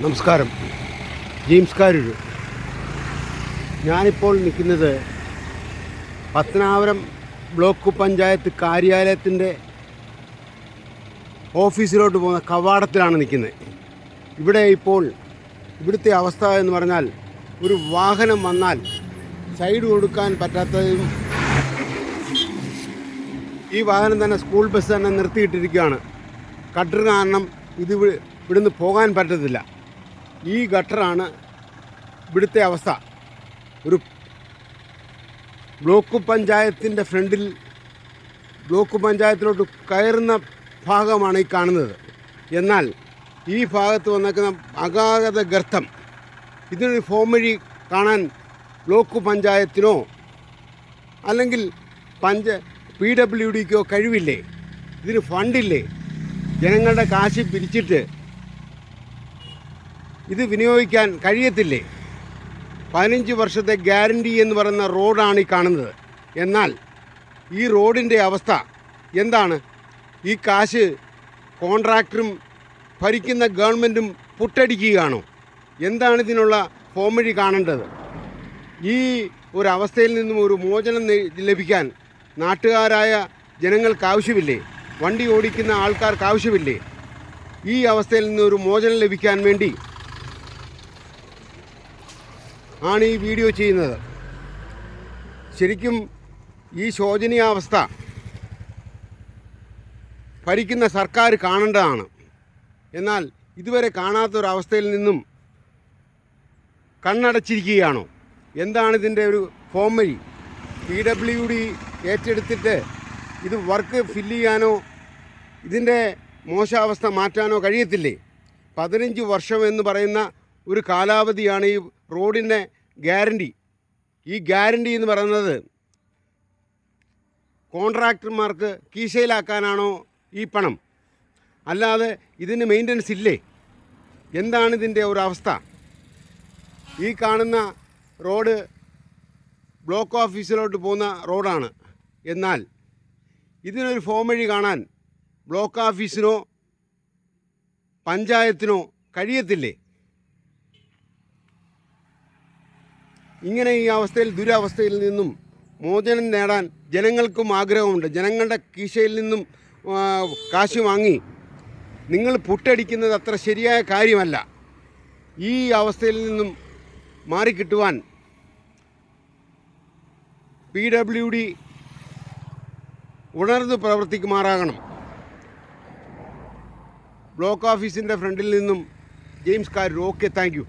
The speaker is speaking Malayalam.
നമസ്കാരം. ജെയിംസ് കാരൂർ ഞാനിപ്പോൾ നിൽക്കുന്നത് പത്തനാപുരം ബ്ലോക്ക് പഞ്ചായത്ത് കാര്യാലയത്തിന്റെ ഓഫീസിലോട്ട് പോകുന്ന കവാടത്തിലാണ് നിൽക്കുന്നത്. ഇവിടെ ഇപ്പോൾ ഇവിടുത്തെ അവസ്ഥ എന്ന് പറഞ്ഞാൽ ഒരു വാഹനം വന്നാൽ സൈഡ് കൊടുക്കാൻ പറ്റാത്തതും ഈ വാഹനം തന്നെ സ്കൂൾ ബസ് തന്നെ നിർത്തിയിട്ടിരിക്കുകയാണ്. കട്ടർ കാരണം ഇത് ഇവി- ഇവിടുന്ന് പോകാൻ പറ്റത്തില്ല. ഈ ഗട്ടറാണ് ഇവിടുത്തെ അവസ്ഥ. ഒരു ബ്ലോക്ക് പഞ്ചായത്തിന്റെ ഫ്രണ്ടിൽ ബ്ലോക്ക് പഞ്ചായത്തിലോട്ട് കയറുന്ന ഭാഗമാണ് ഈ കാണുന്നത്. എന്നാൽ ഈ ഭാഗത്ത് വന്നേക്കുന്ന അഗാധ ഗർത്തം ഇതിനൊരു ഫോം വഴി കാണാൻ ബ്ലോക്ക് പഞ്ചായത്തിനോ അല്ലെങ്കിൽ പഞ്ച പി ഡബ്ല്യു ഡിക്കോ കഴിവില്ലേ? ഇതിന് ഫണ്ടില്ലേ? ജനങ്ങളുടെ കാശ് പിരിച്ചിട്ട് ഇത് വിനിയോഗിക്കാൻ കഴിയത്തില്ലേ? പതിനഞ്ച് വർഷത്തെ ഗ്യാരണ്ടി എന്ന് പറയുന്ന റോഡാണ് ഈ കാണുന്നത്. എന്നാൽ ഈ റോഡിന്റെ അവസ്ഥ എന്താണ്? ഈ കാശ് കോൺട്രാക്ടറും ഭരിക്കുന്ന ഗവൺമെന്റും പുട്ടടിക്കുകയാണോ? എന്താണ് ഇതിനുള്ള ഫോം വഴി കാണേണ്ടത്? ഈ ഒരു അവസ്ഥയിൽ നിന്നും ഒരു മോചനം ലഭിക്കാൻ നാട്ടുകാരായ ജനങ്ങൾക്ക് ആവശ്യമില്ലേ? വണ്ടി ഓടിക്കുന്ന ആൾക്കാർക്ക് ആവശ്യമില്ലേ? ഈ അവസ്ഥയിൽ നിന്ന് ഒരു മോചനം ലഭിക്കാൻ വേണ്ടി ആണ് ഈ വീഡിയോ ചെയ്യുന്നത്. ശരിക്കും ഈ ശോചനീയാവസ്ഥ ഭരിക്കുന്ന സർക്കാർ കാണേണ്ടതാണ്. എന്നാൽ ഇതുവരെ കാണാത്തൊരവസ്ഥയിൽ നിന്നും കണ്ണടച്ചിരിക്കുകയാണോ? എന്താണ് ഇതിന്റെ ഒരു ഫോം വഴി? പി ഡബ്ല്യു ഡി ഏറ്റെടുത്തിട്ട് ഇത് വർക്ക് ഫില്ല് ചെയ്യാനോ ഇതിന്റെ മോശാവസ്ഥ മാറ്റാനോ കഴിയത്തില്ലേ? പതിനഞ്ച് വർഷം എന്ന് പറയുന്ന ഒരു കാലാവധിയാണ് ഈ റോഡിന്റെ ഗ്യാരണ്ടി. ഈ ഗ്യാരണ്ടി എന്ന് പറയുന്നത് കോൺട്രാക്ടർമാർക്ക് കീശയിലാക്കാനാണോ ഈ പണം? അല്ലാതെ ഇതിന് മെയിന്റനൻസ് ഇല്ലേ? എന്താണ് ഇതിന്റെ ഒരു അവസ്ഥ? ഈ കാണുന്ന റോഡ് ബ്ലോക്ക് ഓഫീസിലോട്ട് പോകുന്ന റോഡാണ്. എന്നാൽ ഇതിനൊരു ഫോം വഴി കാണാൻ ബ്ലോക്ക് ഓഫീസിനോ പഞ്ചായത്തിനോ കഴിയത്തില്ലേ? ഇങ്ങനെ ഈ അവസ്ഥയിൽ ദുരവസ്ഥയിൽ നിന്നും മോചനം നേടാൻ ജനങ്ങൾക്കും ആഗ്രഹമുണ്ട്. ജനങ്ങളുടെ കീശയിൽ നിന്നും കാശ് വാങ്ങി നിങ്ങൾ പുട്ടടിക്കുന്നത് അത്ര ശരിയായ കാര്യമല്ല. ഈ അവസ്ഥയിൽ നിന്നും മാറിക്കിട്ടുവാൻ പി ഡബ്ല്യു ഡി ഉണർന്ന് പ്രവർത്തിക്കുമാറാകണം. ബ്ലോക്ക് ഓഫീസിന്റെ ഫ്രണ്ടിൽ നിന്നും ജെയിംസ് കാരൂർ ഓക്കെ താങ്ക്